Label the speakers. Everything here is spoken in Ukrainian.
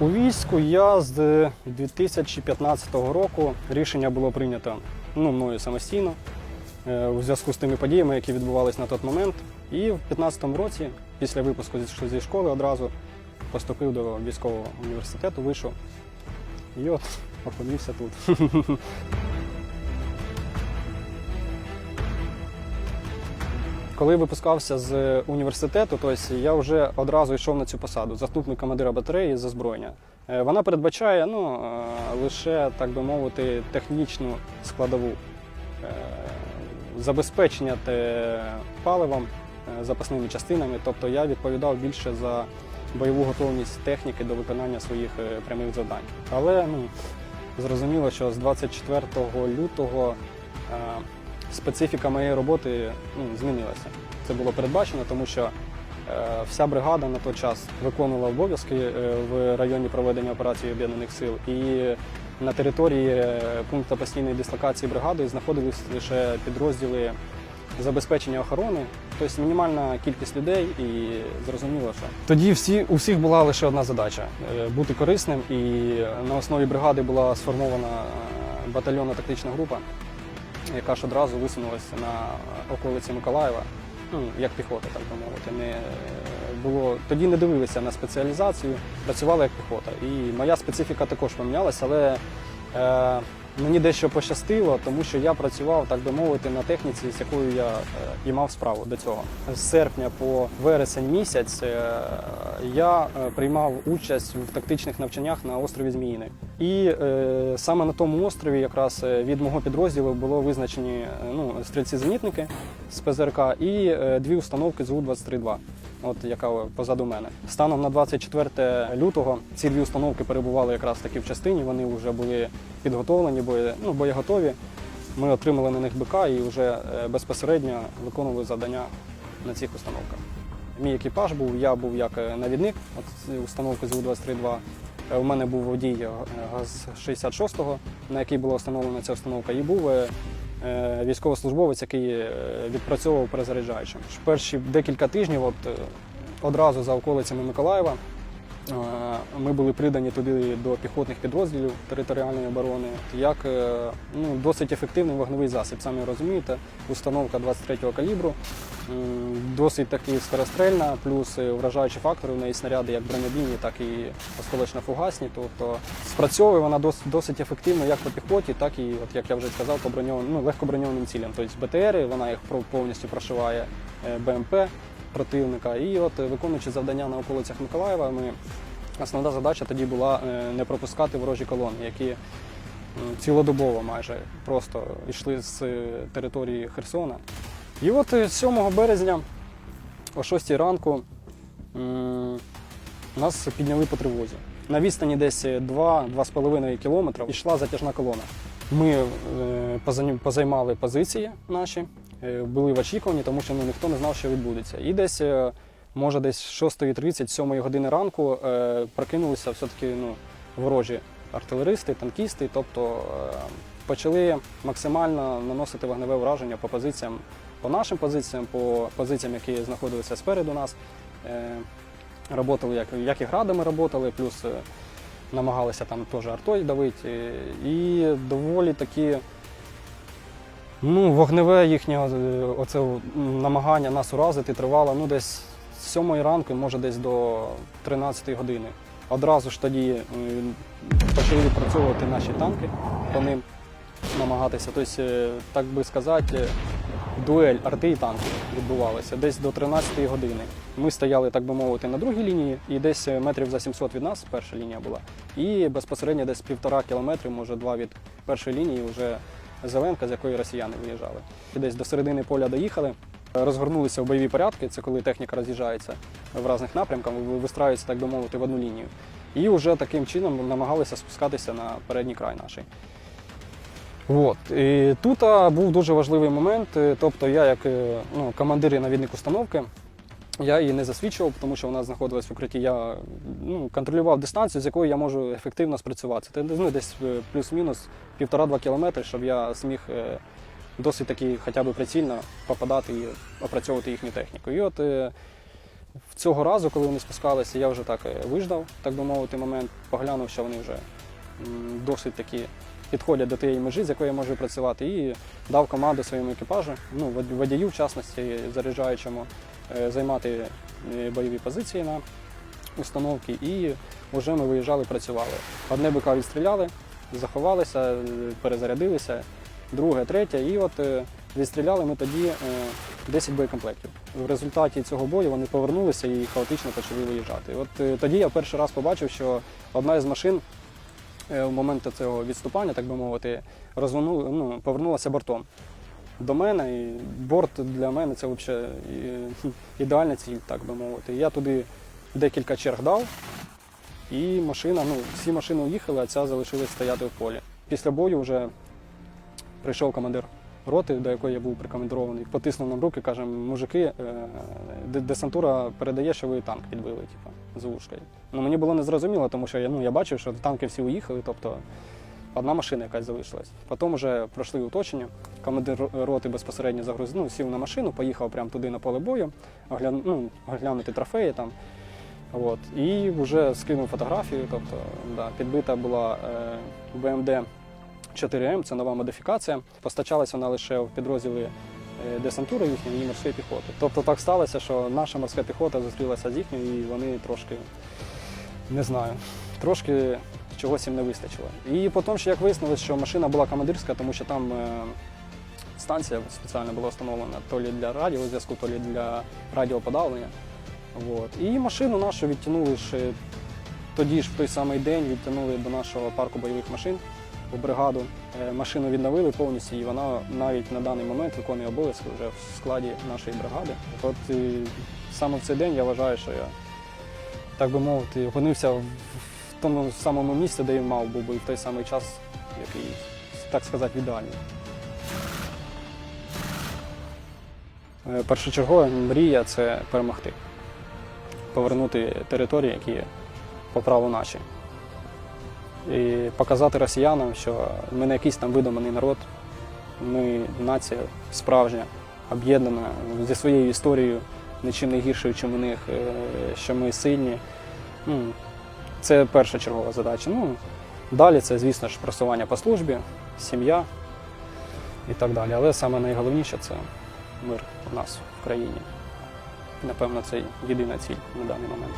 Speaker 1: У війську я з 2015 року рішення було прийнято ну, мною самостійно е, у зв'язку з тими подіями, які відбувалися на той момент. І в 2015 році, після випуску зі школи, одразу поступив до військового університету, вийшов. І от опинився тут. Коли випускався з університету, тобто я вже одразу йшов на цю посаду, заступник командира батареї з озброєння. Е, Вона передбачає ну, е, лише, так би мовити, технічну складову Е, забезпечення паливом, запасними частинами. Тобто я відповідав більше за бойову готовність техніки до виконання своїх прямих завдань. Але ну, зрозуміло, що з 24 лютого специфіка моєї роботи ну, змінилася. Це було передбачено, тому що е, вся бригада на той час виконувала обов'язки е, в районі проведення операції Об'єднаних сил. І на території е, пункту постійної дислокації бригади знаходились лише підрозділи забезпечення охорони, тобто мінімальна кількість людей, і зрозуміло, що тоді всі у всіх була лише одна задача бути корисним. І на основі бригади була сформована батальйонна тактична група, яка ж одразу висунулася на околиці Миколаєва, ну як піхота, так би мовити. Не було тоді не дивилися на спеціалізацію, працювали як піхота. І моя специфіка також помінялася, але е, мені дещо пощастило, тому що я працював, так би мовити, на техніці, з якою я е, і мав справу до цього. З серпня по вересень місяць е, я е, приймав участь в тактичних навчаннях на острові Зміїний. І е, саме на тому острові, якраз е, від мого підрозділу, було визначені е, ну, стрільці-зенітники з ПЗРК і е, дві установки з У-23-2 от яка позаду мене. Станом на 24 лютого ці дві установки перебували якраз таки в частині. Вони вже були підготовлені, бої, ну, боєготові. Ми отримали на них БК і вже е, безпосередньо виконували завдання на цих установках. Мій екіпаж був, я був як навідник от установки з У-23-2. Е, У мене був водій е, ГАЗ-66, на який була встановлена ця установка, і був е, військовослужбовець, який відпрацьовував перезаряджаючим. Перші декілька тижнів, от одразу за околицями Миколаєва, ми були придані туди до піхотних підрозділів територіальної оборони, як е, ну, досить ефективний вогневий засіб. Самі розумієте, установка 23-го калібру, досить таки скорострельна, плюс е, вражаючі фактори в неї снаряди як бронебійні, так і осколочно-фугасні. Тобто спрацьовує вона досить, досить ефективно як по піхоті, так і, от як я вже сказав, по броньованим, ну, легкоброньованим цілям. Тобто БТРи, вона їх повністю прошиває е, БМП противника. І от е, виконуючи завдання на околицях Миколаєва, ми основна задача тоді була е, не пропускати ворожі колони, які цілодобово майже просто йшли з е, території Херсона. І от е, 7 березня о 6 ранку нас підняли по тривозі. На відстані десь 2-2,5 кілометра йшла затяжна колона. Ми позаймали позиції наші, були в очікуванні, тому що ну, ніхто не знав, що відбудеться. І десь, е, може, десь 6.30, 7 години ранку е, прокинулися все-таки ну, ворожі артилеристи, танкісти, тобто е, почали максимально наносити вогневе враження по позиціям, по нашим позиціям, по позиціям, які знаходилися спереду нас. Е, Работали як, як і градами работали, плюс е, намагалися там теж артою давити. е, І доволі такі ну, вогневе їхнє е, оце намагання нас уразити тривало ну, десь з 7 ранку, може десь до 13 години. Одразу ж тоді е, почали відпрацьовувати наші танки по ним, намагатися. Тобто, е, так би сказати, дуель арти і танків відбувалася десь до 13 години. Ми стояли, так би мовити, на другій лінії, і десь метрів за 700 від нас перша лінія була. І безпосередньо десь півтора кілометри, може два від першої лінії, вже зеленка, з якої росіяни виїжджали. Десь до середини поля доїхали. Розгорнулися в бойові порядки, це коли техніка роз'їжджається в різних напрямках, ви- вистраюється, так би мовити, в одну лінію. І вже таким чином намагалися спускатися на передній край наший. От. І тут був дуже важливий момент. е, Тобто я, як е, ну, командир і навідник установки, я її не засвідчував, тому що вона знаходилась в укритті. Я ну, контролював дистанцію, з якою я можу ефективно спрацюватися. Це ну, десь е, плюс-мінус півтора-два кілометри, щоб я зміг е, досить таки хоча б прицільно попадати і опрацьовувати їхню техніку. І от е, В цього разу, коли вони спускалися, я вже так виждав, так би мовити, момент, поглянув, що вони вже досить такі підходять до тієї межі, з якою я можу працювати, і дав команду своєму екіпажу, ну, водію, в частності, заряджаючому, займати е, бойові позиції на установки, і вже ми виїжджали, працювали. Одне БК відстріляли, заховалися, е, перезарядилися, друге, третє, і от е, відстріляли ми тоді е, 10 боєкомплектів. В результаті цього бою вони повернулися і хаотично почали виїжджати. От е, тоді я перший раз побачив, що одна із машин е, в момент цього відступання, так би мовити, розвернула, ну, повернулася бортом до мене. І борт для мене це взагалі ідеальна ціль, так би мовити. Я туди декілька черг дав, і машина, ну, всі машини уїхали, а ця залишилась стояти в полі. Після бою вже прийшов командир роти, до якої я був прикомандирований, потиснув нам руки, каже, мужики, е, десантура передає, що ви танк підбили, типу, з ушкою. Ну, мені було незрозуміло, тому що я, ну, я бачив, що танки всі уїхали, тобто одна машина якась залишилась. Потім вже пройшли уточнення. Командир роти безпосередньо загрузив, ну, сів на машину, поїхав прямо туди на поле бою, огляну, ну, оглянути трофеї там. От. І вже скинув фотографію, тобто да, підбита була е, БМД 4М, це нова модифікація. Постачалась вона лише в підрозділи е, десантури їхньої і морської піхоти. Тобто так сталося, що наша морська піхота зустрілася з їхньою, і вони трошки, не знаю, трошки чогось їм не вистачило. І потім ще як вияснилось, що машина була командирська, тому що там е, станція спеціально була встановлена то лі для радіозв'язку, то лі для радіоподавлення. От. І машину нашу відтягнули ще тоді ж в той самий день відтягнули до нашого парку бойових машин у бригаду. Е, Машину відновили повністю, і вона навіть на даний момент виконує обов'язки вже в складі нашої бригади. От і саме в цей день я вважаю, що я, так би мовити, опинився в тому самому місці, де і мав був би в той самий час, який, так сказати, ідеальний. Е, Першочергова мрія це перемогти, повернути території, які по праву наші. І показати росіянам, що ми не якийсь там видуманий народ, ми нація справжня, об'єднана зі своєю історією, нічим не гіршою, чим у них, е, що ми сильні. Це перша чергова задача. Ну, далі це, звісно ж, просування по службі, сім'я і так далі. Але саме найголовніше це мир у нас в країні. Напевно, це єдина ціль на даний момент.